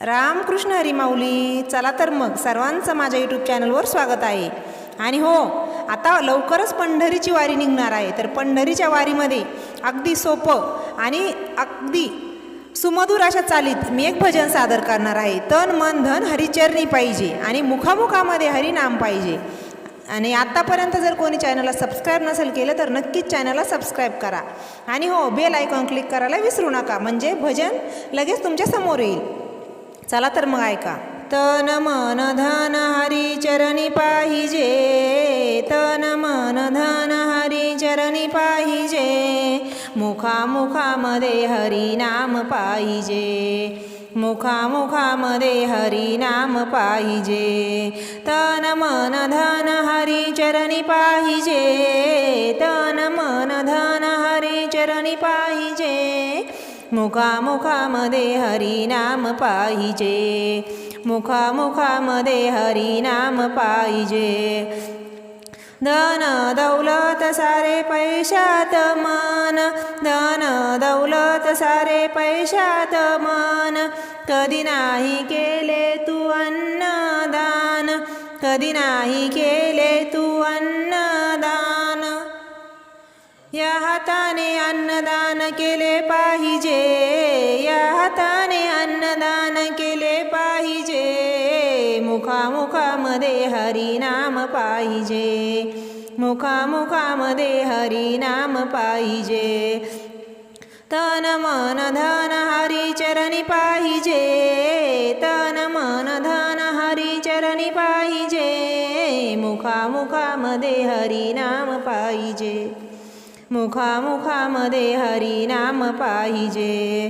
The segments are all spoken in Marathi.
रामकृष्ण हरिमाऊली. चला तर मग सर्वांचं माझ्या यूट्यूब चॅनलवर स्वागत आहे. आणि हो आता लवकरच पंढरीची वारी निघणार आहे. तर पंढरीच्या वारीमध्ये अगदी सोपं आणि अगदी सुमधुर अशा चालीत मी एक भजन सादर करणार आहे. तन मन धन हरिचरणी पाहिजे आणि मुखामुखामध्ये हरिनाम पाहिजे. आणि आत्तापर्यंत जर कोणी चॅनलला सबस्क्राईब नसेल केलं तर नक्कीच चॅनलला सबस्क्राईब करा. आणि हो बेल आयकॉन क्लिक करायला विसरू नका. म्हणजे भजन लगेच तुमच्यासमोर येईल. चला तर मग ऐका. तन मन धन हरी चरणी पाहिजे. तन मन धन हरी चरणी पाहिजे. मुखामुखामध्ये हरी नाम पाहिजे. मुखामुखामध्ये हरी नाम पाहिजे. तन मन धन हरी चरणी पाहिजे. तन मन धन हरी चरणी पाहिजे. मुखामुखामध्ये हरिनाम पाहिजे. मुखामुखामध्ये हरिनाम पाहिजे. धन दौलत सारे पैशात मन. धन दौलत सारे पैशात मन. कधी नाही केले तू अन्नदान. कधी नाही केले तू अन्नदान. या हाताने अन्नदान केले पाहिजे. या हाताने अन्नदान केले पाहिजे. मुखामुखामध्ये हरिनाम पाहिजे. मुखामुखामध्ये हरिनाम पाहिजे. तन मन धन हरिचरणी पाहिजे. तन मन धन हरिचरणी पाहिजे. मुखामुखामध्ये हरिनाम पाहिजे. मुखामुखामध्ये हरिनाम पाहिजे.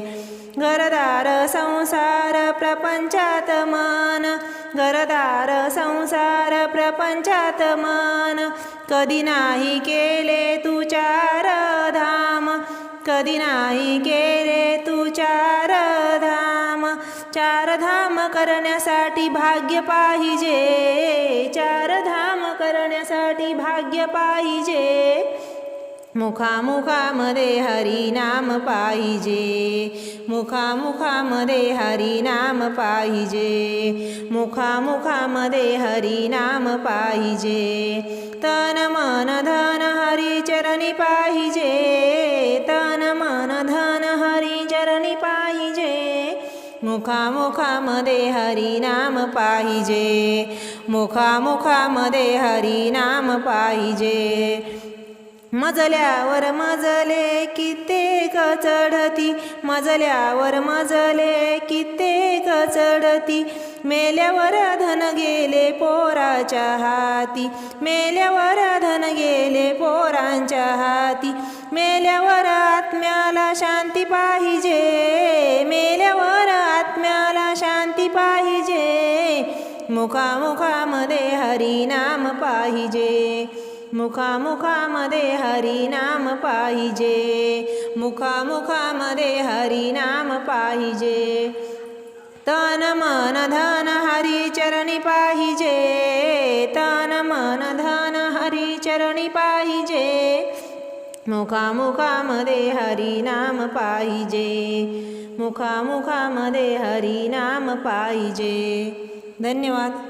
घरदार संसार प्रपंचात मन. घरदार संसार प्रपंचात मन. कधी नाही केले तू चार धाम. कधी नाही केले तू चार धाम. चार धाम करण्यासाठी भाग्य पाहिजे. चार धाम करण्यासाठी भाग्य पाहिजे. मुखामुखामध्ये हरिनाम पाहिजे. मुखामुखामध्ये हरिनाम पाहिजे. मुखामुखामध्ये हरिनाम पाहिजे. तन मन धन हरी चरणी पाहिजे. तन मन धन हरी चरणी पाहिजे. मुखामुखामध्ये हरिनाम पाहिजे. मुखामुखामध्ये हरिनाम पाहिजे. मजल्यावर मजले कित्येक चढती? मजल्यावर मजले कित्येक चढती? मेल्यावर धन गेले पोराच्या हाती. मेल्यावर धन गेले पोरांच्या हाती. मेल्यावर आत्म्याला शांती पाहिजे. मेल्यावर आत्म्याला शांती पाहिजे. मुखामुखामध्ये हरिनाम पाहिजे. मुखामुखामध्ये हरिनाम पाहिजे मुखामुखामध्ये हरिनाम पाहिजे तन मन धन हरी चरणी पाहिजे तन मन धन हरी चरणी पाहिजे मुखामुखामध्ये हरिनाम पाहिजे मुखामुखामध्ये हरिनाम पाहिजे धन्यवाद